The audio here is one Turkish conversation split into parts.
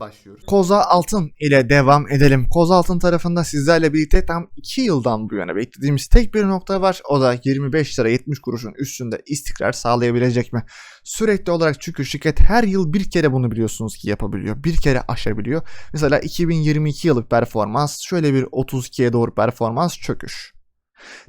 başlıyoruz. Koza Altın ile devam edelim. Koza Altın tarafında sizlerle birlikte tam 2 yıldan bu yana beklediğimiz tek bir nokta var. O da 25 lira 70 kuruşun üstünde istikrar sağlayabilecek mi? Sürekli olarak çünkü şirket her yıl bir kere bunu biliyorsunuz ki yapabiliyor. Bir kere aşabiliyor. Mesela 2022 yıllık performans şöyle bir 32'ye doğru performans çöküş.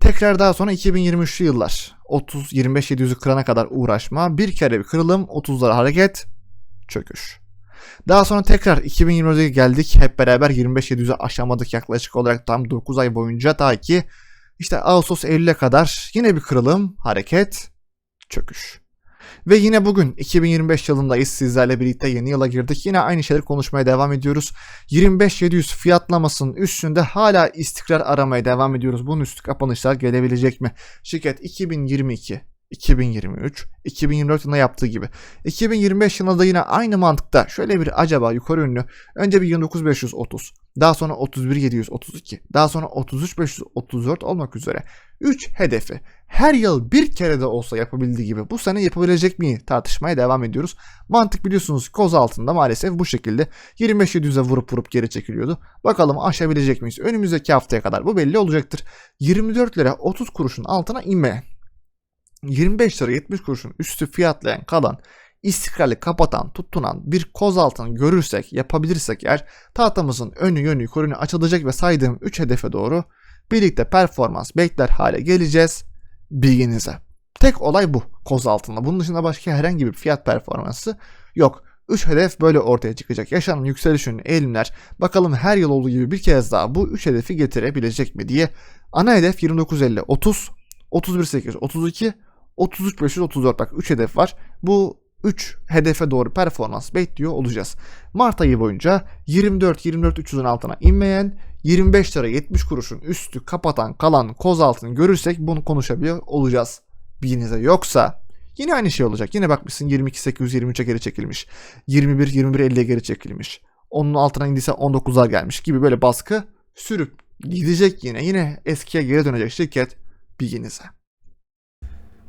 Tekrar daha sonra 2023'lü yıllar 30 25 700'ü kırana kadar uğraşma, bir kere bir kırılım, 30'lara hareket, çöküş. Daha sonra tekrar 2024'e geldik. Hep beraber 25-700'ü aşamadık yaklaşık olarak tam 9 ay boyunca ta ki işte Ağustos Eylül'e kadar yine bir kırılım, hareket, çöküş. Ve yine bugün 2025 yılındayız. Sizlerle birlikte yeni yıla girdik. Yine aynı şeyleri konuşmaya devam ediyoruz. 25-700 fiyatlamasının üstünde hala istikrar aramaya devam ediyoruz. Bunun üstü kapanışlar gelebilecek mi? Şirket 2022 2023, 2024 yılında yaptığı gibi. 2025 yılında da yine aynı mantıkta şöyle bir acaba yukarı yönlü önce bir 29530, daha sonra 31732, daha sonra 33534 olmak üzere 3 hedefi her yıl bir kere de olsa yapabildiği gibi bu sene yapabilecek mi tartışmaya devam ediyoruz. Mantık biliyorsunuz koz altında maalesef bu şekilde 25-700'e vurup vurup geri çekiliyordu. Bakalım aşabilecek miyiz? Önümüzdeki haftaya kadar bu belli olacaktır. 24 lira 30 kuruşun altına inmeyen 25 lira 70 kuruşun üstü fiyatlayan kalan istikrarlı kapatan, tutunan bir koz altını görürsek, yapabilirsek eğer tahtamızın önü yönü yukarı açılacak ve saydığım 3 hedefe doğru birlikte performans bekler hale geleceğiz bilginize. Tek olay bu koz altında. Bunun dışında başka herhangi bir fiyat performansı yok. 3 hedef böyle ortaya çıkacak. Yaşanan yükseliş yönlü eğilimler bakalım her yıl olduğu gibi bir kez daha bu 3 hedefi getirebilecek mi diye. Ana hedef 29.50 30, 31.8 32, 33.534 bak 3 hedef var. Bu 3 hedefe doğru performans bekliyor olacağız. Mart ayı boyunca 24 24 300'ün altına inmeyen 25 lira 70 kuruşun üstü kapatan kalan koz altını görürsek bunu konuşabiliyor olacağız. Bilginize yoksa yine aynı şey olacak. Yine bakmışsın 22 823'e geri çekilmiş. 21 21 50'ye geri çekilmiş. Onun altına indiyse 19'a gelmiş gibi böyle baskı sürüp gidecek yine. Yine eskiye geri dönecek şirket bilginize.